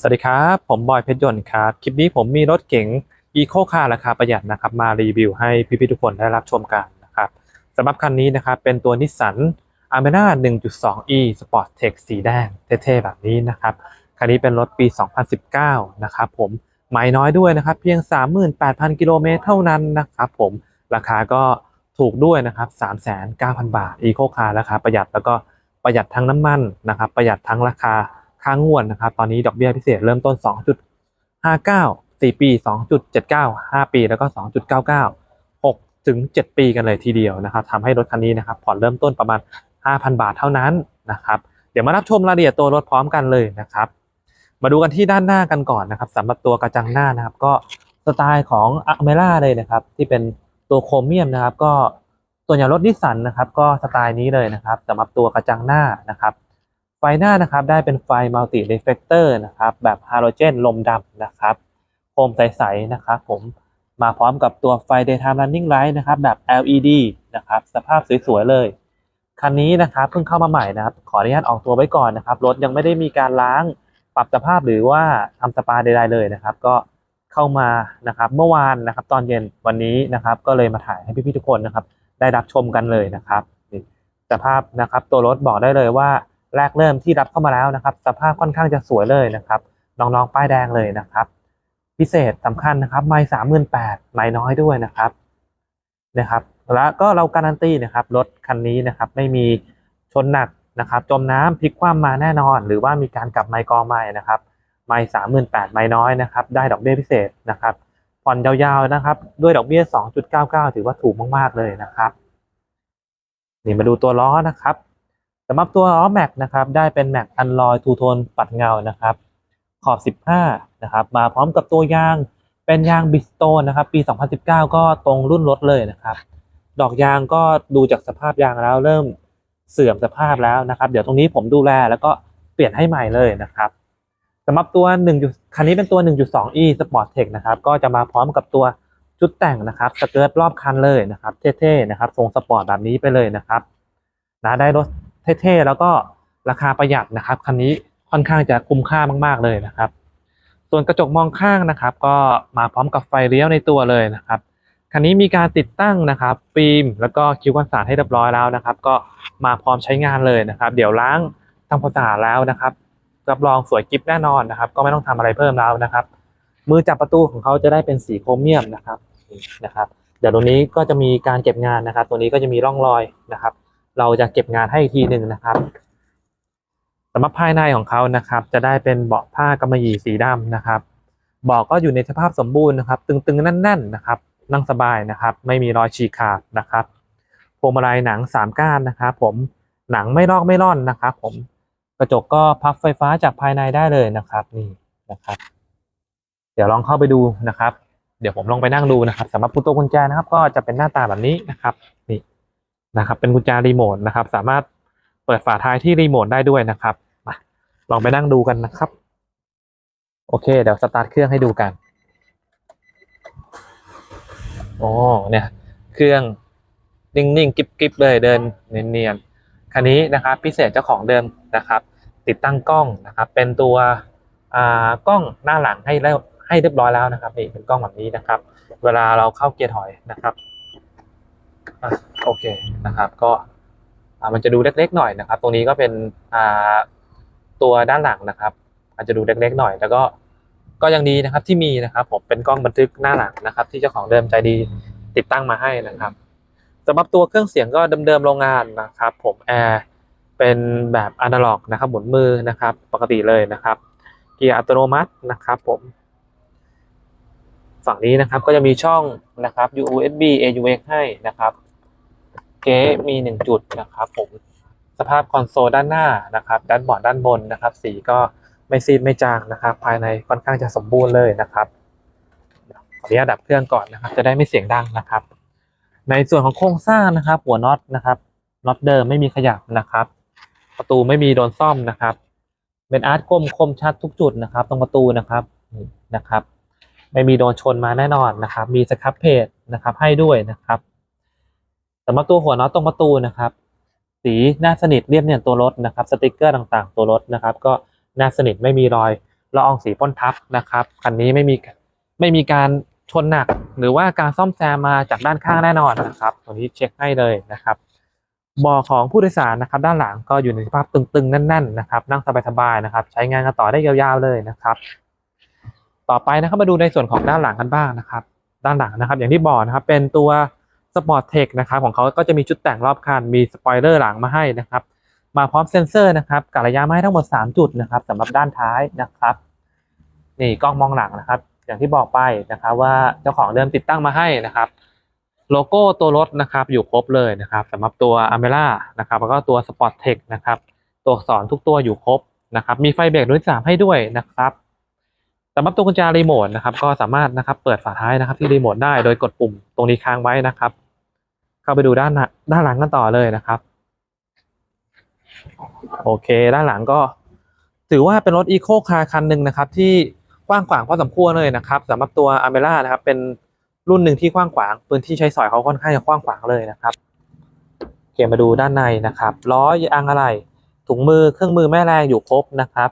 สวัสดีครับ ผมบอยเพชรยนต์ครับ คลิปนี้ผมมีรถเก๋ง Eco Car ราคาประหยัดนะครับ มารีวิวให้พี่ๆทุกคนได้รับชมกันนะครับสำหรับคันนี้นะครับ เป็นตัวนิสสัน a m e r a 1.2e Sport Tech สีแดงเท่ๆแบบนี้นะครับ คันนี้เป็นรถปี 2019 นะครับผมไม่น้อยด้วยนะครับ เพียง 38,000 กิโลเมตรเท่านั้นนะครับผมราคาก็ถูกด้วยนะครับ39,000 บาท Eco Car ราคาประหยัดแล้วก็ประหยัดทั้งน้ำมันนะครับ ประหยัดทั้งราคา ค่างงวดนะครับ ตอนนี้ดอกเบี้ยพิเศษเริ่มต้น 2.59 4 ปี 2.79 5 ปี แล้วก็ 2.99 6 ถึง 7 ปีกันเลยทีเดียวนะครับทำให้รถคันนี้นะครับผ่อนเริ่มต้นประมาณ 5,000 บาทเท่านั้นนะครับ เดี๋ยวมารับชมรายละเอียดตัวรถพร้อมกันเลยนะครับ มาดูกันที่ด้านหน้ากันก่อนนะครับสำหรับตัวกระจังหน้านะครับ ก็สไตล์ของอเมร่าเลยนะครับ ที่เป็นตัวโครเมียมนะครับ ก็ส่วนใหญ่รถนิสสันนะครับ ก็สไตล์นี้เลยนะครับสำหรับตัวกระจังหน้านะครับ ไฟหน้านะครับได้เป็นไฟมัลติเรฟเฟกเตอร์นะครับแบบฮาโลเจนลมดำนะครับโคมใสๆนะครับผมมาพร้อมกับตัวไฟ daytime running light นะครับแบบ LED นะครับสภาพสวยๆเลย คันนี้นะครับเพิ่งเข้ามาใหม่นะครับ ขออนุญาตออกตัวไว้ก่อนนะครับรถยังไม่ได้มีการล้างปรับสภาพหรือว่าทำสปาใดๆเลยนะครับ ก็เข้ามานะครับเมื่อวานนะครับ ตอนเย็นวันนี้นะครับ ก็เลยมาถ่ายให้พี่ๆทุกคนนะครับ ได้รับชมกันเลยนะครับสภาพนะครับ ตัวรถบอกได้เลยว่า แรกเริ่มที่รับเข้ามาแล้วนะครับ สภาพค่อนข้างจะสวยเลยนะครับ น้องๆ ป้ายแดงเลยนะครับ พิเศษสำคัญนะครับ ไม่สามหมื่นแปดไม่น้อยด้วยนะครับนะครับ แล้วก็เราการันตีนะครับรถคันนี้นะครับ ไม่มีชนหนักนะครับ จมน้ำพลิกคว่ำมาแน่นอน หรือว่ามีการกลับไมค์กองใหม่นะครับ ไม่สามหมื่นแปดไม่น้อยนะครับ ได้ดอกเบี้ยพิเศษนะครับ ผ่อนยาวๆนะครับ ด้วยดอกเบี้ยสองจุดเก้าเก้าถือว่าถูกมากๆเลยนะครับ นี่มาดูตัวล้อนะครับ สำหรับตัวล้อแม็กนะครับได้เป็นแม็กอันลอยทูโทนปัดเงานะครับ ขอบ 15 นะครับ มาพร้อมกับตัวยางเป็นยางบิสโตนนะครับ ปี 2019 ก็ตรงรุ่นรถเลยนะครับ ดอกยางก็ดูจากสภาพยางแล้วเริ่มเสื่อมสภาพแล้วนะครับ เดี๋ยวตรงนี้ผมดูแลแล้วก็เปลี่ยนให้ใหม่เลยนะครับสำหรับตัว1คันนี้เป็นตัว 1.2e Sport Tech นะครับ ก็จะมาพร้อมกับตัวชุดแต่งนะครับสเกิร์ตรอบคันเลยนะครับ เท่ๆนะครับทรงสปอร์ตแบบนี้ไปเลยนะครับนะได้รถ เท่ๆแล้วก็ราคาประหยัดนะครับคันนี้ค่อนข้างจะคุ้มค่ามากๆเลยนะครับ ส่วนกระจกมองข้างนะครับ ก็มาพร้อมกับไฟเลี้ยวในตัวเลยนะครับคันนี้มีการติดตั้งนะครับ ฟิล์มแล้วก็คิ้วกันสาดให้เรียบร้อยแล้วนะครับ ก็มาพร้อมใช้งานเลยนะครับ เดี๋ยวล้างทำความสะอาดแล้วนะครับรับรองสวยกิ๊บแน่นอนนะครับ ก็ไม่ต้องทำอะไรเพิ่มแล้วนะครับ มือจับประตูของเขาจะได้เป็นสีโครเมียมนะครับนี่นะครับ เดี๋ยวตรงนี้ก็จะมีการเก็บงานนะครับ ตัวนี้ก็จะมีร่องรอยนะครับ เราจะเก็บงานให้อีกทีหนึ่งนะครับสำหรับภายในของเขานะครับ จะได้เป็นเบาะผ้ากำมะหยี่สีดำนะครับเบาะก็อยู่ในสภาพสมบูรณ์นะครับ ตึงๆแน่น ๆนะครับ นั่งสบายนะครับ ไม่มีรอยฉีกขาดนะครับพวงมาลัยหนังสามก้านนะครับ ผมหนังไม่ลอกไม่ร่อนนะครับ ผมกระจกก็พับไฟฟ้าจากภายในได้เลยนะครับ นี่นะครับ เดี๋ยวลองเข้าไปดูนะครับ เดี๋ยวผมลองไปนั่งดูนะครับสำหรับตัวกุญแจนะครับ ก็จะเป็นหน้าตาแบบนี้นะครับ นี่ นะครับเป็นกุญแจรีโมทนะครับ สามารถเปิดฝาท้ายที่รีโมทได้ด้วยนะครับมาลองไปนั่งดูกันนะครับ โอเค เดี๋ยวสตาร์ทเครื่องให้ดูกันโอ้เนี่ย เครื่องนิ่งๆ กิ๊บๆ เลยเดินเนียนๆ คันนี้นะครับพิเศษเจ้าของเดิมนะครับ ติดตั้งกล้องนะครับ เป็นตัวอ่ากล้องหน้าหลังให้แล้วให้เรียบร้อยแล้วนะครับนี่เป็นกล้องแบบนี้นะครับ เวลาเราเข้าเกียร์ถอยนะครับ อะโอเคนะครับ ก็มันจะดูเล็กๆหน่อยนะครับ ตรงนี้ก็เป็นตัวด้านหลังนะครับ อาจจะดูเล็กๆหน่อย แล้วก็ก็ยังดีนะครับที่มีนะครับ ผมเป็นกล้องบันทึกหน้าหลังนะครับ ที่เจ้าของเดิมใจดีติดตั้งมาให้นะครับสำหรับตัวเครื่องเสียงก็เดิมๆโรงงานนะครับ ผมแอร์เป็นแบบอนาล็อกนะครับหมุนมือนะครับ ปกติเลยนะครับเกียร์อัตโนมัตินะครับผม ฝั่งนี้นะครับก็จะมีช่องนะครับ USB AUX ให้นะครับ เก๊มีหนึ่งจุดนะครับผมสภาพคอนโซลด้านหน้านะครับด้านบอร์ดด้านบนนะครับ สีก็ไม่ซีดไม่จางนะครับ ภายในค่อนข้างจะสมบูรณ์เลยนะครับเดี๋ยวขออนุญาตดับเครื่องก่อนนะครับ จะได้ไม่เสียงดังนะครับ ในส่วนของโครงสร้างนะครับ หัวน็อตนะครับน็อตเดิมไม่มีขยับนะครับ ประตูไม่มีโดนซ่อมนะครับ เป็นอาร์ตคมคมชัดทุกจุดนะครับ ตรงประตูนะครับนี่นะครับ ไม่มีโดนชนมาแน่นอนนะครับ มีสครับเพจนะครับ ให้ด้วยนะครับ สำหรับตัวหัวน็อตตรงประตูนะครับ สีหน้าสนิทเรียบเนียนตัวรถนะครับสติกเกอร์ต่างๆ ตัวรถนะครับ ก็หน้าสนิทไม่มีรอยละอองสีพ่นทับนะครับคันนี้ไม่มีไม่มีการชนหนัก หรือว่าการซ่อมแซมมาจากด้านข้างแน่นอนนะครับตัวนี้เช็คให้เลยนะครับเบาของผู้โดยสารนะครับ ด้านหลังก็อยู่ในสภาพตึงๆแน่น ๆ นะครับ นั่งสบายๆนะครับ ใช้งานกันต่อได้ยาวๆเลยนะครับ ต่อไปนะครับมาดูในส่วนของด้านหลังกันบ้างนะครับ ด้านหลังนะครับ อย่างที่บอกนะครับ เป็นตัว สปอร์ตเทคนะครับของเขาก็จะมีชุดแต่งรอบคันมีสปอยเลอร์หลังมาให้นะครับ มาพร้อมเซ็นเซอร์นะครับกะระยะมาให้ทั้งหมด 3 จุดนะครับสำหรับด้านท้ายนะครับ นี่กล้องมองหลังนะครับ อย่างที่บอกไปนะครับว่าเจ้าของเดิมติดตั้งมาให้นะครับโลโก้ตัวรถนะครับอยู่ครบเลยนะครับสำหรับตัว a m e r a นะครับแล้วก็ตัว Sport Tech นะครับตัวอักษรทุกตัวอยู่ครบนะครับมีไฟเบรกรุ่นสามให้ด้วยนะครับสำหรับตัวกุญแจรีโมทนะครับก็สามารถนะครับเปิดฝาท้ายนะครับที่รีโมทได้โดยกดปุ่มตรงนี้ค้างไว้นะครับ เข้าไปดูด้านหน้าด้านหลังกันต่อเลยนะครับ โอเค ด้านหลังก็ ถือว่าเป็นรถอีโคคาร์คันหนึ่งนะครับ ที่กว้างขวางพอสมควรเลยนะครับสำหรับตัวอเมร่านะครับ เป็นรุ่นหนึ่งที่กว้างขวางพื้นที่ใช้สอยเขาค่อนข้างจะกว้างขวางเลยนะครับ เกมมาดูด้านในนะครับล้อยางอะไรถุงมือเครื่องมือแม่แรงอยู่ครบนะครับ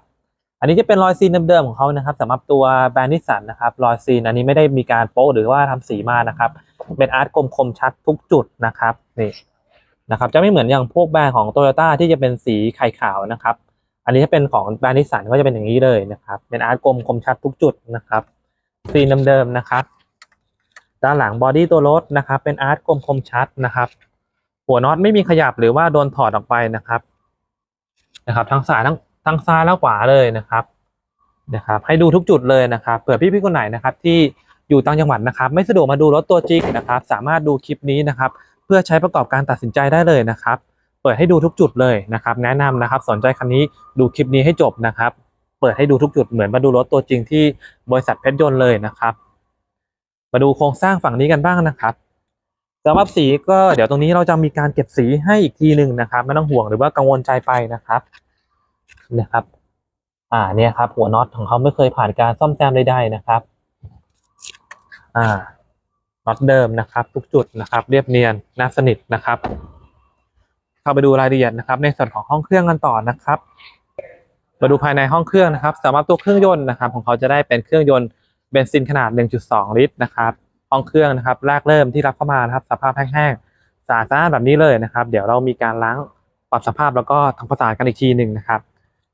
อันนี้จะเป็นรอยซีนเดิมๆของเขานะครับสำหรับตัวแบรนด์นิสสันนะครับรอยซีนอันนี้ไม่ได้มีการโป๊หรือว่าทำสีมานะครับ เป็นอาร์ตกลมคมชัดทุกจุดนะครับนี่นะครับ จะไม่เหมือนอย่างพวกแบรนด์ของโตโยต้าที่จะเป็นสีไข่ขาวนะครับ อันนี้ถ้าเป็นของแบรนด์นิสสันก็จะเป็นอย่างนี้เลยนะครับ เป็นอาร์ตกลมคมชัดทุกจุดนะครับซีเดิมๆนะครับ ด้านหลังบอดี้ตัวรถนะครับ เป็นอาร์ตกลมคมชัดนะครับ หัวน็อตไม่มีขยับหรือว่าโดนถอดออกไปนะครับ นะครับทั้งซ้ายทั้งทั้งซ้ายและขวาเลยนะครับนะครับ ให้ดูทุกจุดเลยนะครับเผื่อพี่ๆคนไหนนะครับที่ อยู่ต่างจังหวัดนะครับ ไม่สะดวกมาดูรถตัวจริงนะครับ สามารถดูคลิปนี้นะครับ เพื่อใช้ประกอบการตัดสินใจได้เลยนะครับ เปิดให้ดูทุกจุดเลยนะครับ แนะนำนะครับ สนใจคันนี้ดูคลิปนี้ให้จบนะครับ เปิดให้ดูทุกจุดเหมือนมาดูรถตัวจริงที่บริษัทเพชรยนต์เลยนะครับ มาดูโครงสร้างฝั่งนี้กันบ้างนะครับสำหรับสีก็เดี๋ยวตรงนี้เราจะมีการเก็บสีให้อีกทีหนึ่งนะครับไม่ต้องห่วงหรือว่ากังวลใจไปนะครับนะครับ อ่าเนี่ยครับ หัวน็อตของเขาไม่เคยผ่านการซ่อมแซมใดๆนะครับ อ่าน็อตเดิมนะครับ ทุกจุดนะครับ เรียบเนียนน่าสนิทนะครับ เข้าไปดูรายละเอียดนะครับ ในส่วนของห้องเครื่องกันต่อนะครับ มาดูภายในห้องเครื่องนะครับ สำหรับตัวเครื่องยนต์นะครับ ของเขาจะได้เป็นเครื่องยนต์เบนซินขนาด 1.2 ลิตรนะครับห้องเครื่องนะครับแรกเริ่มที่รับเข้ามานะครับสภาพแห้งๆสะอาดแบบนี้เลยนะครับ เดี๋ยวเรามีการล้างปรับสภาพแล้วก็ทำความสะอาดกันอีกทีหนึ่งนะครับ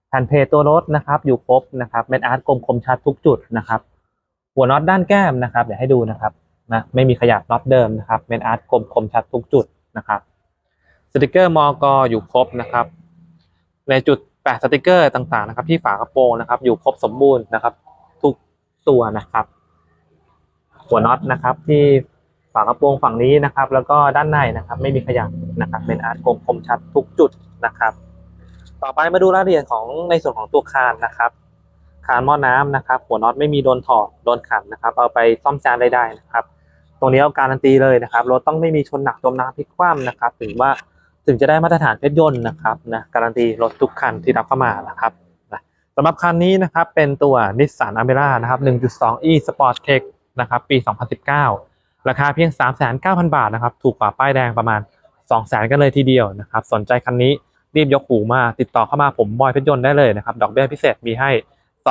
แผ่นเพลตัวรถนะครับ อยู่ครบนะครับเป็นอาร์ตกลมคมชัดทุกจุดนะครับ หัวน็อตด้านแก้มนะครับ เดี๋ยวให้ดูนะครับนะไม่มีขยับน็อตเดิมนะครับเป็นอาร์ตกลมคมชัดทุกจุดนะครับสติกเกอร์มอกอยู่ครบนะครับ ในจุดแปะสติกเกอร์ต่างๆนะครับ ที่ฝากระโปรงนะครับ อยู่ครบสมบูรณ์นะครับ ทุกตัวนะครับ หัวน็อตนะครับ ที่ฝากระโปรงฝั่งนี้นะครับ แล้วก็ด้านในนะครับ ไม่มีขยับนะครับ เป็นอาร์ตกลมคมชัดทุกจุดนะครับ ต่อไปมาดูรายละเอียดของในส่วนของตัวคานนะครับานหม้อน้ำนะครับ หัวน็อตไม่มีโดนถอดโดนขันนะครับ เอาไปซ่อมแซมได้ได้นะครับ ตรงนี้เอาการันตีเลยนะครับรถต้องไม่มีชนหนักจมน้ำพลิกคว่ำนะครับ ถึงว่าถึงจะได้มาตรฐานเพชรยนต์นะครับนะการันตีรถทุกคันที่รับเข้ามานะครับนะสำหรับคันนี้นะครับเป็นตัว Nissan a m e r a นะครับ 1.2e Sport Tech นะครับปี 2019 ราคาเพียง 3,900 บาทนะครับ ถูกกว่าป้ายแดงประมาณ 200,000 กันเลยทีเดียวนะครับ สนใจคันนี้รีบยกหูมาติดต่อเข้ามาผมบอยเพชรยนต์ได้เลยนะครับ ดอกเบี้ยพิเศษมีให้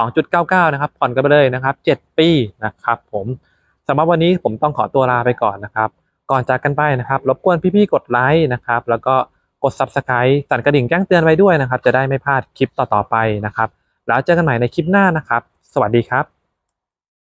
2.99 นะครับ ผ่อนกันไปเลยนะครับ 7 ปีนะครับ ผมสำหรับวันนี้ผมต้องขอตัวลาไปก่อนนะครับ ก่อนจากกันไปนะครับรบกวนพี่ๆกดไลค์นะครับ แล้วก็กด Subscribe สั่นกระดิ่งแจ้งเตือนไว้ด้วยนะครับ จะได้ไม่พลาดคลิปต่อๆไปนะครับ แล้วเจอกันใหม่ในคลิปหน้านะครับ สวัสดีครับ